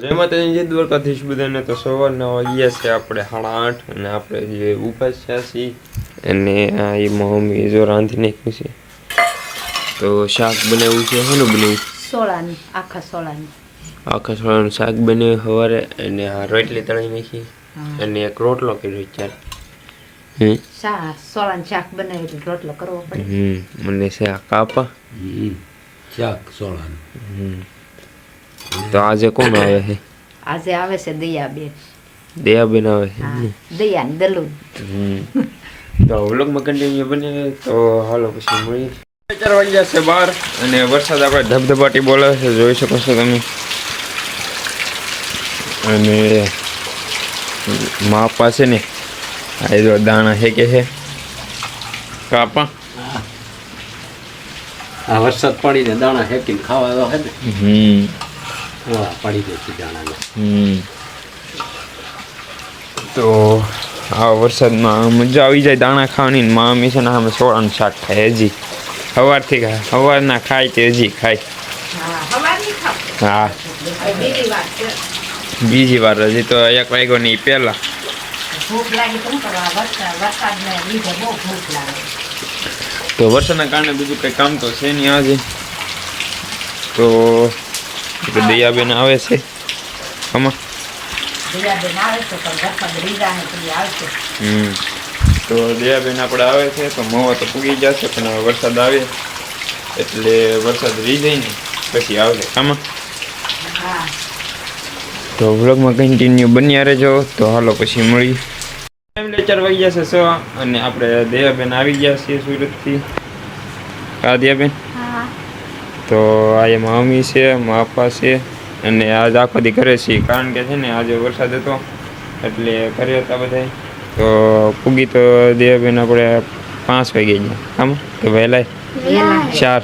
જય માતાજી જય દ્વારકાધીશ બધાને તો સવારના વાગ્યા છે આપણે સાડા આઠ અને આપણે જે ઉપાસ થયા છીએ અને આ એ મમ્મી જો રાંધી નાખ્યું છે. તો શાક બનાવ્યું છે શેનું બનાવ્યું? સોળાની આખા સોળાની. આખા સોળાનું શાક બનાવ્યું સવારે અને આ રોટલી તળી નાખી અને એક રોટલો કર્યો ચાર હમ. સોળાનું શાક બનાવ્યું રોટલો કરવો પડે. છે આ કાપા. શાક સોળાનું. હમ. તો આજે કોણ આવે છે? આજે આવે છે દયાબેન. દયાબેન આવે છે? હા દયાની દલુન હમ. તો વ્લોગમાં કન્ટિન્યુ બને તો હાલો પછી મળી ચાર વાગ્યા છે બાર અને વરસાદ આપણે ધબધબાટી બોલાવે છે જોઈ શકો છો તમે. અને મા પાસે ને આ જો દાણા હેકે છે. કાપા. આ વરસાદ પડીને દાણા હેકીને ખાવા તો હે ને. હમ. હા પડી છે દાણાને તો આ વરસાદમાં મજા આવી જાય દાણા ખાવાની મા છે ને અમે સોળાનું શાક ખાય હજી. સવારથી ખાય સવારના ખાય તે હજી ખાય? હા. બીજી વાર હજી તો એક વાગ્યો નહીં પહેલા. તો વરસાદના કારણે બીજું કંઈ કામ તો છે નહીં આજે. તો દયાબેન આવે છે. આમાં? દયાબેન આવે છે હમ. તો દયાબેન આપણે આવે છે તો મવા તો પૂગી જશે પણ હવે વરસાદ આવે. એટલે વરસાદ રહી જાય ને પછી આવશે. આમાં? તો વ્લોગમાં કન્ટિન્યુ બન્યા રહેજો. તો હાલો પછી મળી ફેમિલી ચાર વાગ્યા છે સો. અને આપણે દયાબેન આવી ગયા છીએ સુરતથી. કા દયાબેન? તો આ એમાં મમ્મી છે માપા છે અને આજ આખો દી ઘરે છીએ. કારણ કે છે ને આજે વરસાદ હતો એટલે ઘરે હતા બધા તો પૂગી તો દયાબેન આપણે પાંચ વાગે ગયા. આમ? તો વહેલા ચાર.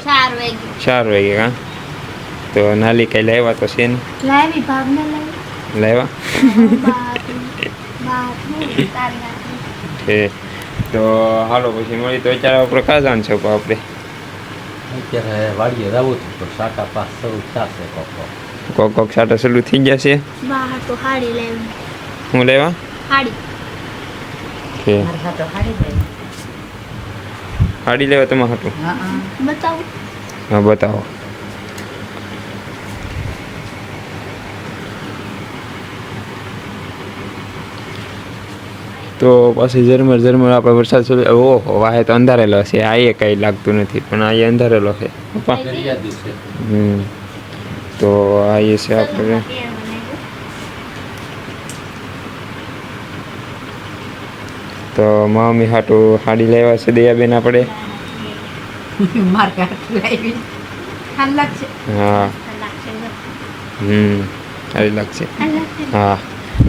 ચાર વાગે. હા? તો નાલી કઈ લાવ્યા તો છે ને? લાવી લાવ્યા? તો હાલો પછી મળી તો અત્યારે આપણે કાં જવાનું છે પણ આપણે અત્યારે વાડીએ જવું હતું તો શાકા પાસ શરૂ થશે કોકો. કોક કોક સાટા સલું થઈ ગયા છે બહાર તો હાડી લેવી હું લેવા? હાડી. કે હાડી લેવા તમારે હતું હા હા. હા બતાવો. તો પછી ઝરમર ઝરમર આપણે વરસાદ શરૂ ઓહો વાહે તો અંધારેલો છે. આ એ કંઈ લાગતું નથી પણ આ એ અંધારેલો છે. હમ. તો આ એ છે આપણે. તો મામી હાટું હાડી લેવા છે દયાબેન આપણે. હા. હમ. સારી લાગશે. હા.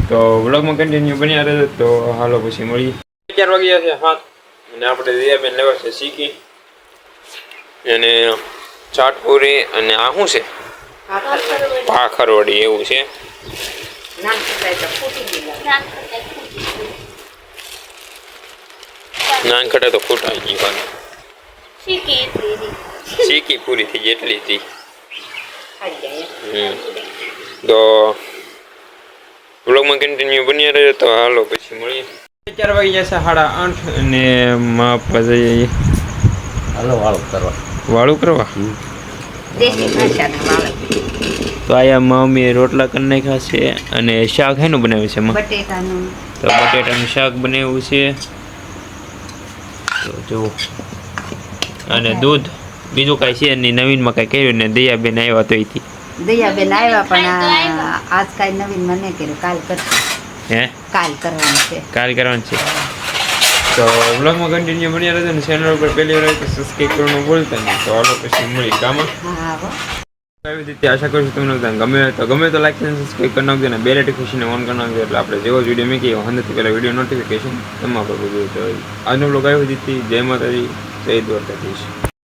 તો વ્લોગમાં કન્ટિન્યુ બન્યા રહે તો હાલો પછી મળીએ. ચાર વાગ્યા છે હા અને આપણે દિયાબેન લેવા છે શીખી. અને ચાટપુરી અને આ શું છે? ભાખરવડી. એવું છે. નામ તો ખૂટાઈ ગયું શીખી પૂરી થઈ જેટલી હતી. તો વ્લોગમાં કન્ટિન્યુ બન્યા રહે તો હાલો પછી મળીએ. ચાર વાગી જશે સાડા આઠ અને માપ જઈએ હાલો વાળું કરવા. વાળું કરવા? તો આયા મમ્મીએ રોટલા કરી નાખ્યા છે અને શાક હેનું બનાવ્યું છે માં? બટેટાનું. તો બટેટાનું શાક બનાવ્યું છે. તો જુઓ. અને દૂધ. બીજું કાંઈ છે નહીં નવીનમાં કાંઈ કર્યું ને દયાબેન આવ્યા તો અહીંથી. દયાબેન આવ્યા પણ. આજ કાલ નવીન મને કર્યું કાલ કર હે કાલ કરવાનું છે કાલ કરવાનું છે તો વ્લોગમાં કન્ટિન્યુ બન્યા રહેજો ને ચેનલ ઉપર પહેલી વાર તો સબસ્ક્રાઈબ કરવાનું ભૂલતા નહીં તો હાલો પછી મળી કામાં આવી રીતે આશા કરું છું તમને ગમે તો ગમે તો લાઈક અને સબસ્ક્રાઈબ કરી નાખજો અને બે નોટિફિકેશન ઓન કરી નાખજો એટલે આપણે જેવો વીડિયો મેં કહીએ હંદરથી પહેલાં વીડિયો નોટિફિકેશન તમારા પર બધું તો આજનો બ્લોગ આવ્યો હતી જય માતાજી જય દ્વારકાધીશ